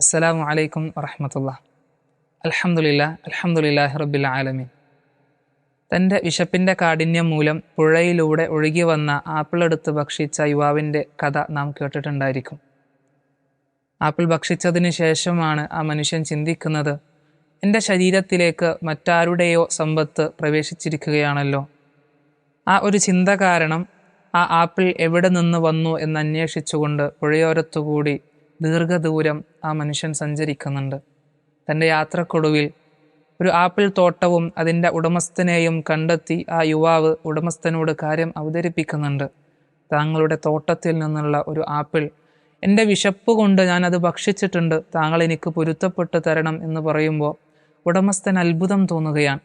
അസ്സലാമു അലൈക്കും വറഹമത്തുള്ള അലഹമുല്ല അൽഹംദുലില്ലാഹി റബ്ബിൽ ആലമീൻ. തന്റെ വിശപ്പിന്റെ കാഠിന്യം മൂലം പുഴയിലൂടെ ഒഴുകി വന്ന ആപ്പിളെടുത്ത് ഭക്ഷിച്ച യുവാവിന്റെ കഥ നാം കേട്ടിട്ടുണ്ടായിരിക്കും. ആപ്പിൾ ഭക്ഷിച്ചതിന് ശേഷമാണ് ആ മനുഷ്യൻ ചിന്തിക്കുന്നത് എന്റെ ശരീരത്തിലേക്ക് മറ്റാരുടെയോ സമ്പത്ത് പ്രവേശിച്ചിരിക്കുകയാണല്ലോ. ആ ഒരു ചിന്ത കാരണം ആ ആപ്പിൾ എവിടെ നിന്ന് വന്നു എന്ന് അന്വേഷിച്ചുകൊണ്ട് പുഴയോരത്തുകൂടി ദീർഘദൂരം ആ മനുഷ്യൻ സഞ്ചരിക്കുന്നുണ്ട്. തന്റെ യാത്രക്കൊടുവിൽ ഒരു ആപ്പിൾ തോട്ടവും അതിന്റെ ഉടമസ്ഥനെയും കണ്ടെത്തി ആ യുവാവ് ഉടമസ്ഥനോട് കാര്യം അവതരിപ്പിക്കുന്നുണ്ട്. താങ്കളുടെ തോട്ടത്തിൽ നിന്നുള്ള ഒരു ആപ്പിൾ എന്റെ വിശപ്പ് കൊണ്ട് ഞാനത് ഭക്ഷിച്ചിട്ടുണ്ട് താങ്കൾ എനിക്ക് പൊരുത്തപ്പെട്ട് തരണം എന്ന് പറയുമ്പോൾ ഉടമസ്ഥൻ അത്ഭുതം തോന്നുകയാണ്.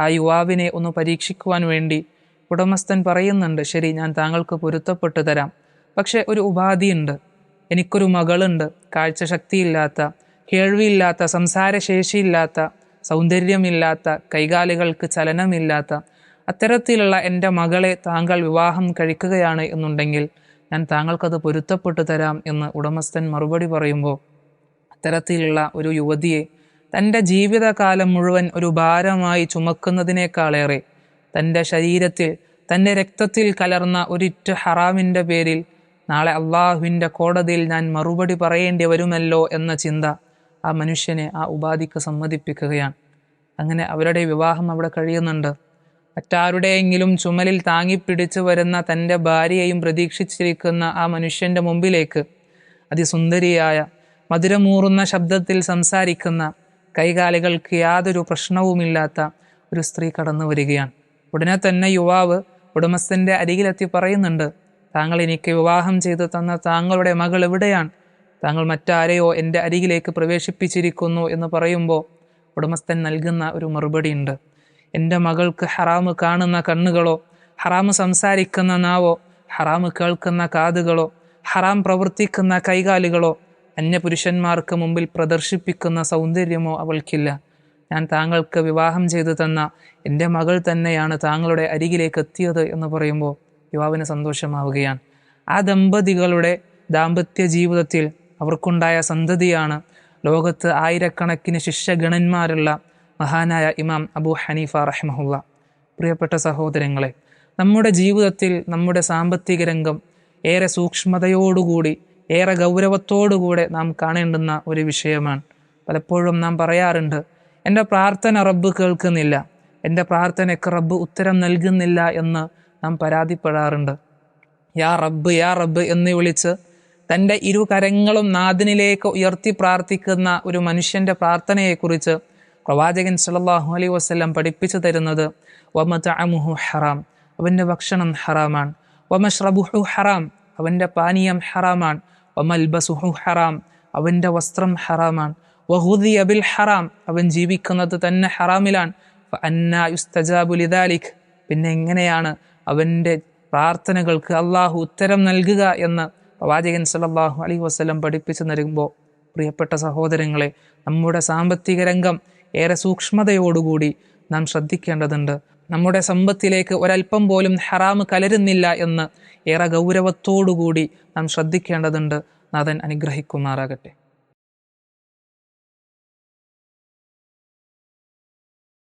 ആ യുവാവിനെ ഒന്ന് പരീക്ഷിക്കുവാൻ വേണ്ടി ഉടമസ്ഥൻ പറയുന്നുണ്ട് ശരി ഞാൻ താങ്കൾക്ക് പൊരുത്തപ്പെട്ട് തരാം. പക്ഷേ ഒരു ഉപാധിയുണ്ട്. എനിക്കൊരു മകളുണ്ട്. കാഴ്ചശക്തിയില്ലാത്ത കേൾവിയില്ലാത്ത സംസാരശേഷിയില്ലാത്ത സൗന്ദര്യമില്ലാത്ത കൈകാലുകൾക്ക് ചലനമില്ലാത്ത അത്തരത്തിലുള്ള എന്റെ മകളെ താങ്കൾ വിവാഹം കഴിക്കുകയാണ് എന്നുണ്ടെങ്കിൽ ഞാൻ താങ്കൾക്കത് പൊരുത്തപ്പെട്ടു തരാം എന്ന് ഉടമസ്ഥൻ മറുപടി പറയുമ്പോൾ അത്തരത്തിലുള്ള ഒരു യുവതിയെ തന്റെ ജീവിതകാലം മുഴുവൻ ഒരു ഭാരമായി ചുമക്കുന്നതിനേക്കാളേറെ തന്റെ ശരീരത്തിൽ തന്റെ രക്തത്തിൽ കലർന്ന ഒരിറ്റ് ഹറാമിന്റെ പേരിൽ നാളെ അള്ളാഹുവിന്റെ കോടതിയിൽ ഞാൻ മറുപടി പറയേണ്ടി വരുമല്ലോ എന്ന ചിന്ത ആ മനുഷ്യനെ ആ ഉപാധിക്ക് സമ്മതിപ്പിക്കുകയാണ്. അങ്ങനെ അവരുടെ വിവാഹം അവിടെ കഴിയുന്നുണ്ട്. മറ്റാരുടെയെങ്കിലും ചുമലിൽ താങ്ങിപ്പിടിച്ചു വരുന്ന തന്റെ ഭാര്യയെയും പ്രതീക്ഷിച്ചിരിക്കുന്ന ആ മനുഷ്യന്റെ മുമ്പിലേക്ക് അതിസുന്ദരിയായ മധുരമൂറുന്ന ശബ്ദത്തിൽ സംസാരിക്കുന്ന കൈകാലുകൾക്ക് യാതൊരു പ്രശ്നവുമില്ലാത്ത ഒരു സ്ത്രീ കടന്നു വരികയാണ് ഉടനെ തന്നെ യുവാവ് ഉടമസ്ഥന്റെ അരികിലെത്തി പറയുന്നുണ്ട് താങ്കൾ എനിക്ക് വിവാഹം ചെയ്തു തന്ന താങ്കളുടെ മകൾ എവിടെയാണ്? താങ്കൾ മറ്റാരെയോ എന്റെ അരികിലേക്ക് പ്രവേശിപ്പിച്ചിരിക്കുന്നു എന്ന് പറയുമ്പോൾ ഉടമസ്ഥൻ നൽകുന്ന ഒരു മറുപടി ഉണ്ട്. എന്റെ മകൾക്ക് ഹറാമ് കാണുന്ന കണ്ണുകളോ ഹറാമ് സംസാരിക്കുന്ന നാവോ ഹറാമ് കേൾക്കുന്ന കാതുകളോ ഹറാം പ്രവർത്തിക്കുന്ന കൈകാലുകളോ അന്യപുരുഷന്മാർക്ക് മുമ്പിൽ പ്രദർശിപ്പിക്കുന്ന സൗന്ദര്യമോ അവൾക്കില്ല. ഞാൻ താങ്കൾക്ക് വിവാഹം ചെയ്തു തന്ന എന്റെ മകൾ തന്നെയാണ് താങ്കളുടെ അരികിലേക്ക് എത്തിയത് എന്ന് പറയുമ്പോൾ യുവാവിന് സന്തോഷമാവുകയാണ്. ആ ദമ്പതികളുടെ ദാമ്പത്യ ജീവിതത്തിൽ അവർക്കുണ്ടായ സന്തതിയാണ് ലോകത്ത് ആയിരക്കണക്കിന് ശിഷ്യഗണന്മാരുള്ള മഹാനായ ഇമാം അബു ഹനീഫ റഹ്മഹുല്ല. പ്രിയപ്പെട്ട സഹോദരങ്ങളെ നമ്മുടെ ജീവിതത്തിൽ നമ്മുടെ സാമ്പത്തിക രംഗം ഏറെ സൂക്ഷ്മതയോടുകൂടി ഏറെ ഗൗരവത്തോടുകൂടെ നാം കാണേണ്ടുന്ന ഒരു വിഷയമാണ്. പലപ്പോഴും നാം പറയാറുണ്ട് എന്റെ പ്രാർത്ഥന റബ്ബ് കേൾക്കുന്നില്ല എന്റെ പ്രാർത്ഥനയ്ക്ക് റബ്ബ് ഉത്തരം നൽകുന്നില്ല എന്ന് നാം പരാതിപ്പെടാറുണ്ട്. യാ റബ്ബ് യാ റബ്ബ് എന്ന് വിളിച്ച് തന്റെ ഇരു കരങ്ങളും നാദിനിലേക്ക് ഉയർത്തി പ്രാർത്ഥിക്കുന്ന ഒരു മനുഷ്യന്റെ പ്രാർത്ഥനയെക്കുറിച്ച് പ്രവാചകൻ സല്ലാഹു അലൈ വസ്ലം പഠിപ്പിച്ചു തരുന്നത് വമതഅമുഹു ഹറാം അവന്റെ ഭക്ഷണം ഹറാമാണ്. വമഷ്റബുഹു ഹറാം അവന്റെ പാനീയം ഹറാമാണ്. വമൽബസുഹു ഹറാം അവന്റെ വസ്ത്രം ഹറാമാണ്. വഹുദി അബിൽ ഹറാം അവൻ ജീവിക്കുന്നത് തന്നെ ഹറാമിലാണ്. അന്ന യുസ്തജാബുലിദാലിഖ് പിന്നെ എങ്ങനെയാണ് അവന്റെ പ്രാർത്ഥനകൾക്ക് അള്ളാഹു ഉത്തരം നൽകുക എന്ന് പ്രവാചകൻ സല്ലാഹു അലൈഹി വസ്ലം പഠിപ്പിച്ചു നൽകുമ്പോൾ പ്രിയപ്പെട്ട സഹോദരങ്ങളെ നമ്മുടെ സാമ്പത്തിക രംഗം ഏറെ സൂക്ഷ്മതയോടുകൂടി നാം ശ്രദ്ധിക്കേണ്ടതുണ്ട്. നമ്മുടെ സമ്പത്തിലേക്ക് ഒരൽപ്പം പോലും ഹറാമ് കലരുന്നില്ല എന്ന് ഏറെ ഗൗരവത്തോടുകൂടി നാം ശ്രദ്ധിക്കേണ്ടതുണ്ട്. നാഥൻ അനുഗ്രഹിക്കുമാറാകട്ടെ.